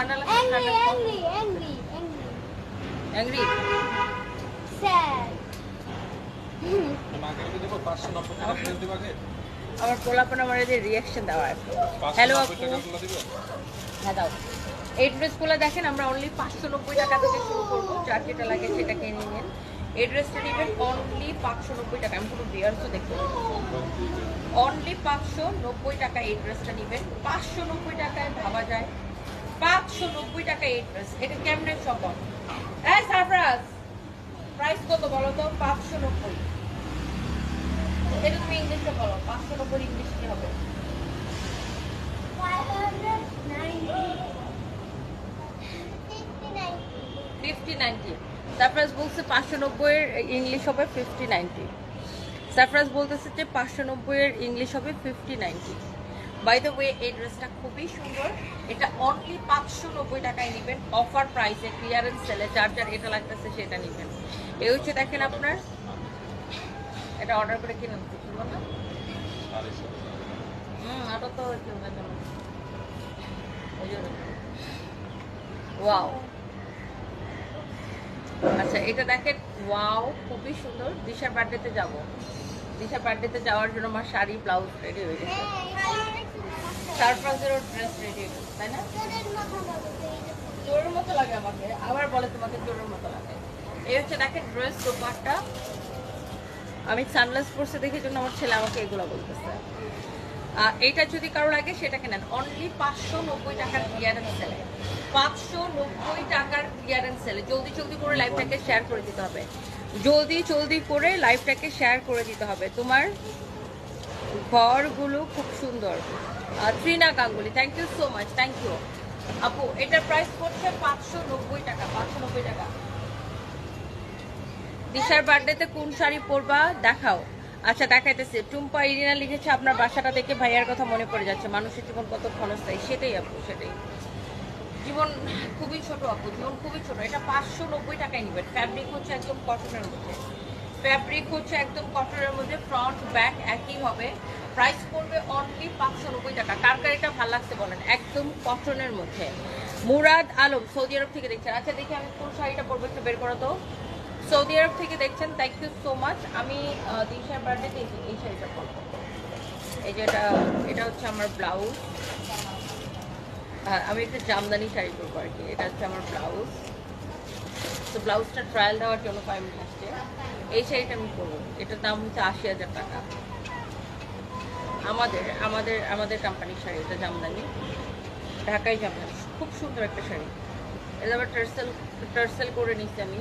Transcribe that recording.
ঠান্ডা লাগছে ঠান্ডা angry, angry, angry. অ্যাংরি ফেরত দেবো আগে। আমার পোলাপন আমার এদের রিয়াকশন দেওয়া হ্যালো আপু। হ্যাঁ দাও। এই ড্রেসগুলো দেখেন আমরা অনলি পাঁচশো নব্বই টাকা থেকে শুরু করব। যার যেটা লাগে সেটা কিনে নিন। এই ড্রেসটা নেবেন অনলি পাঁচশো নব্বই টাকা। আমি কোনো বিয়ার্সও দেখতে অনলি পাঁচশো নব্বই টাকা এই ড্রেসটা নেবেন। পাঁচশো নব্বই টাকায় ভাবা যায়। পাঁচশো নব্বই টাকা এই ড্রেস এটা কেমনে সম্ভব? এই সারপ্রাইজ প্রাইস কত বলো তো? পাঁচশো নব্বই। এটা তুমি ইংলিশে বলো, পাঁচশো নব্বই ইংলিশ কি হবে? Fifty ninety. সারপ্রাইজ বলছে পাঁচশো নব্বইয়ের ইংলিশ হবে ফিফটি নাইনটি। সারপ্রাইজ বলতেছে যে পাঁচশো নব্বইয়ের ইংলিশ হবে fifty ninety. By the way এই ড্রেসটা খুবই সুন্দর। এটা অনলি পাঁচশো নব্বই টাকায় নেবেন। অফার প্রাইসে ক্লিয়ারেন্স সেলে যার যার এটা লাগতেছে সেটা নেবেন। এই হচ্ছে দেখেন আপনার। এটা অর্ডার করে কিনে না হুম ওটা তো ওয়াও আচ্ছা এটা দেখেন ওয়াও খুবই সুন্দর। দিশার বার্থডেতে যাব। দিশার বার্থডেতে যাওয়ার জন্য আমার শাড়ি ব্লাউজ রেডি হয়ে গেছে। সারপ্রাইজেরও ড্রেস রেডি তাই না? চোরের মতো লাগে আমাকে। আবার বলে তোমাকে চোরের মতো লাগে। এই হচ্ছে দেখেন ড্রেস দোপারটা আমি সানগ্লাস পরছে দেখে জন্য আমার ছেলে আমাকে এগুলো বলতেছে। আহ, এইটা যদি কারও লাগে সেটাকে নেন। অনলি পাঁচশো নব্বই টাকার ক্লিয়ারেন্স সেলে পাঁচশো নব্বই টাকার ক্লিয়ারেন্স সেলে জলদি জলদি করে লাইফটাকে শেয়ার করে দিতে হবে। জলদি জলদি করে লাইফটাকে শেয়ার করে দিতে হবে। তোমার ঘরগুলো খুব সুন্দর। Trina Ganguly thank you so much thank you আপু, এটার প্রাইস পড়ছে পাঁচশো নব্বই টাকা, পাঁচশো নব্বই টাকা। দিশার বার্থডেতে কোন শাড়ি পরবা? দেখাও। আচ্ছা দেখাইতেছে। টুম্পা ইরিনা লিখেছে, আপনার বাসাটা দেখে ভাইয়ার কথা মনে পড়ে যাচ্ছে। মানুষের জীবন কত ক্ষণস্থায়ী। সেটাই আপু, সেটাই। জীবন খুবই ছোট আপু, জীবন খুবই ছোট। এটা পাঁচশো নব্বই টাকায় নেবেন। ফ্যাব্রিক হচ্ছে একদম কটনের মধ্যে। ফ্যাব্রিক হচ্ছে একদম কটনের মধ্যে ফ্রন্ট ব্যাক একই হবে। প্রাইস পড়বে অনলি পাঁচশো নব্বই টাকা। কার এটা ভালো লাগছে বলেন? একদম কটনের মধ্যে। মুরাদ আলম, সৌদি আরব থেকে দেখছেন। আচ্ছা দেখি আমি কোন শাড়িটা পরবো একটু বের করো তো। সৌদি আরব থেকে দেখছেন থ্যাংক ইউ সো মাচ আমি দিশার বার্থডেতে এই শাড়িটা পরবো। এই যে এটা এটা হচ্ছে আমার ব্লাউজ আমি একটা জামদানি শাড়ি পরবো আর কি। এটা হচ্ছে আমার ব্লাউজ তো ব্লাউজটা ট্রায়াল দেওয়ার জন্য মিনিট আসছে এই শাড়িটা আমি করব এটার দাম হচ্ছে আশি হাজার টাকা। আমাদের আমাদের আমাদের কোম্পানির শাড়ি, এটা জামদানি। ঢাকাই জামদানি। খুব সুন্দর একটা শাড়ি। এটা আবার টার্সেল টার্সেল করে নিচ্ছি আমি।